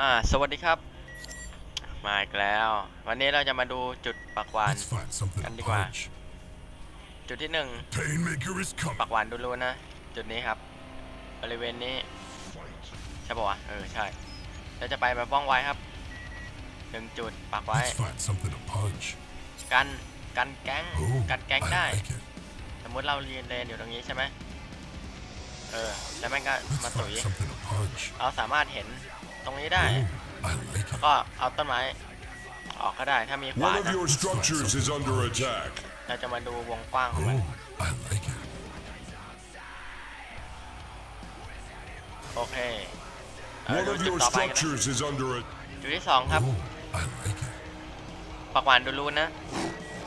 อ่าสวัสดีครับ มาอีกแล้ว วันนี้เราจะมาดูจุดปักหวาน Let's find something Kan to đi qua. punch. จุดที่หนึ่ง Painmaker is ปั coming. กหวานดูรูนะ จุดนี้ครับ บริเวณนี้ ใช่ปะวะเออใช่เราจะไปแบบว่องไวครับหนึ่งจุดปักไว้ Let's find something to punch. กันกันแก๊ง Oh, กันแก๊ง I ได้ like it. สมมุติเราเรียนเลนอยู่ตรงนี้ใช่ไหมเออแล้วแม่งก็ Let's มาตุ๋ย find something to punch. เราสามารถเห็นต รงนี้ได้ Oh, I like แล้ว it. ก็เอาต้นไม้ออกก็ได้ถ้ามีขวาน One of นะ your structures is under attack. เราจะมาดูวงกว้างของมัน Oh, I like it. โอเคเออ One ดู of จุด your ต่อไปกันนะ structures is under a จุดที่สองครับ Oh, I like it. ปักหวานดูรูนนะ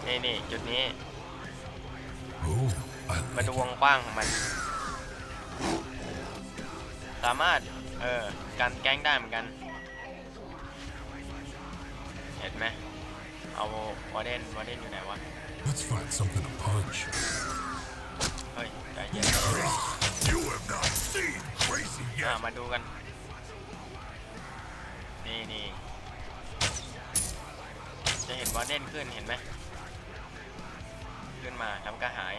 นี่นี่จุดนี้ Oh, I มา like ดู it. วงกว้างของมัน สามารถ เออกันแก๊งได้เหมือนกัน เห็นไหมเอาวอร์เดนวอร์เดนอยู่ไหนวะ Let's find something to punch. เฮ้ยใจเย็น You have not seen crazy อ่ามาดูกัน นี่นี่จะเห็นวอร์เดนขึ้นเห็นไหมขึ้นมาแล้วมันก็หาย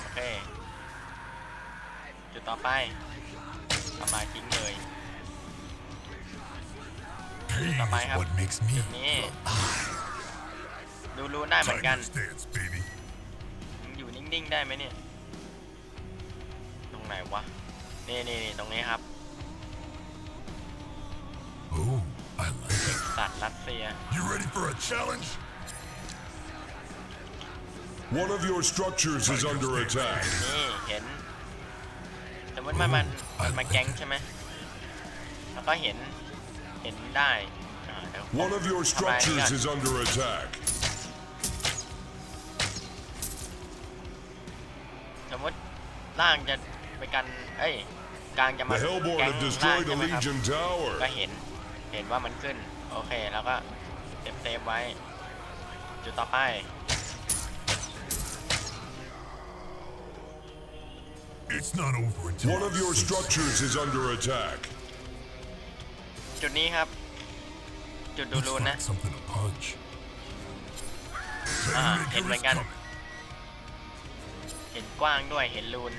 โอเค จุดต่อไป ทำลายทิ้งเลย Pain Tao bay is hả? what makes me นี่ดูรู้ได้เหมือน Time กัน to dance, baby. มึงอยู่นิ่งๆได้ไหมเนี่ย ตรงไหนวะ นี่นี่นี่ตรงนี้ครับ Oh, I like it. สัตว์รัสเซีย You ready for a challenge? one of your structures is under attack. นี่เห็นส มมติมันมันมันมาแก๊งใช่ไหมแล้วก็เห็นเห็นได้อ่าเดี๋ยว One of your ทำลายนี่ก่อน structures is under attack. สมมติล่างจะไปกันเอ้ยกลางจะมา The แก๊ Hellborn ง have ล่าง destroyed ใช่ a ไหมครับ Legion ก็ tower. เห็นเห็นว่ามันขึ้น โอเค แล้วก็เซฟเซฟไว้ จุดต่อไป It's not over until One I of your say so. structures is under attack. จุดนี้ครับ จุดดู Let's รูนนะ find something to punch. Ah, Painmaker ห็นเหมือน is กัน coming. เห็นกว้างด้วย เห็นรูน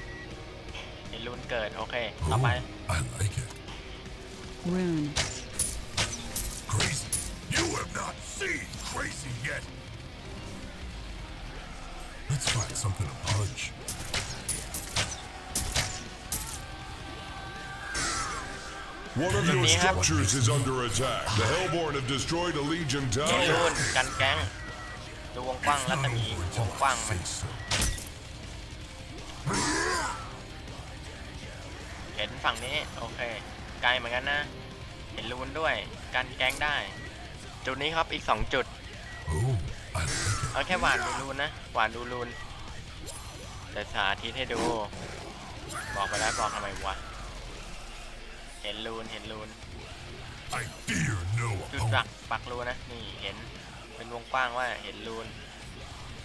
เห็นรูนเกิด โอเค ต่อ Oh, ไป I like it. Rune. Crazy. You have not seen crazy yet. Let's find something to punch. One of your Lần này hả? structures is under attack. The Hellborn have destroyed a Legion เห็น tower. รูนกันแก๊งดูวงกว้าง It's รั not ศมี over ว until งกว้าง I มัน say so. เห็นฝั่งนี้โอเคไกลเหมือนกันนะ เห็นรูนด้วยกันแก๊งได้ จุดนี้ครับอีก 2 จุด Oh, I like it. เอาแค่หวานดูรูนนะหวานดูรูนแต่สาธิตให้ดู บอกไปแล้วบอกทำไมวะ เห็นรูนเห็นรูน I fear no จุดปัก opponent. ปักรูนะ นี่เห็นเป็นวงกว้างว่าเห็นรูน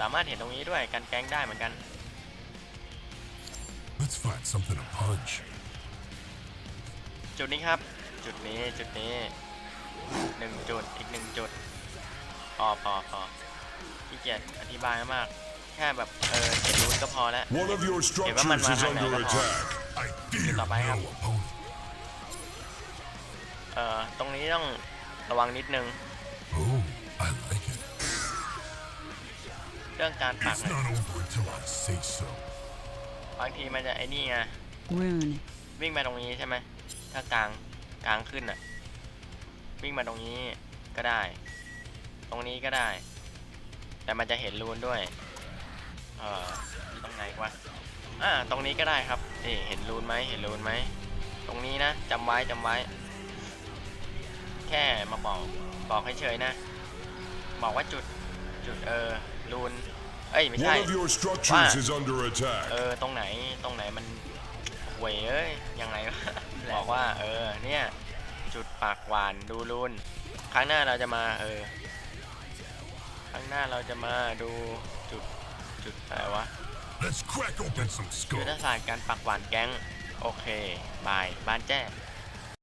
สามารถเห็นตรงนี้ด้วยกันแก๊งได้เหมือนกัน Let's find something to punch. จุดนี้ครับ จุดนี้จุดนี้หนึ่งจุดอีกหนึ่งจุดพอพอพอขี้เกียจอธิบายมากแค่แบบเออเห็นรูนก็พอแล้ว One of your Ê, bấm mạnh structures mà is thằng này under nó khó. attack. I fear tao bay no không? opponent. เอ่อตรงนี้ต้องระวังนิดนึง Oh, I like it. เรื่องการปัก It's เนี่ย not over until I say so. บางทีมันจะไอ้นี่ไง Rune. วิ่งมาตรงนี้ใช่ไหม ถ้ากลางกลางขึ้นอะวิ่งมาตรงนี้ก็ได้ ตรงนี้ก็ได้ แต่มันจะเห็นรูนด้วย เอ่อตรงไหนวะอ่า ตรงนี้ก็ได้ครับนี่เห็นรูนไหมเห็นรูนไหม ตรงนี้นะจำไว้จำไว้ แค่มาบอกบอกให้เฉยๆนะ บอกว่าจุดจุดเออรูนเอ้ยไม่ใช่ One of your structures Wow. is under เอ attack. อตรงไหนตรงไหนมันหวยเอ้ยยังไงวะบอกว่าเออเนี่ยจุดปากหวานดูรุนครั้งหน้าเราจะมาเออครั้งหน้าเราจะมาดูจุดจุดอะไรวะ Let's crack open some ยุท skulls. ธศาสตร์การปักหวานแก๊งโอเคบายบ้านแจ้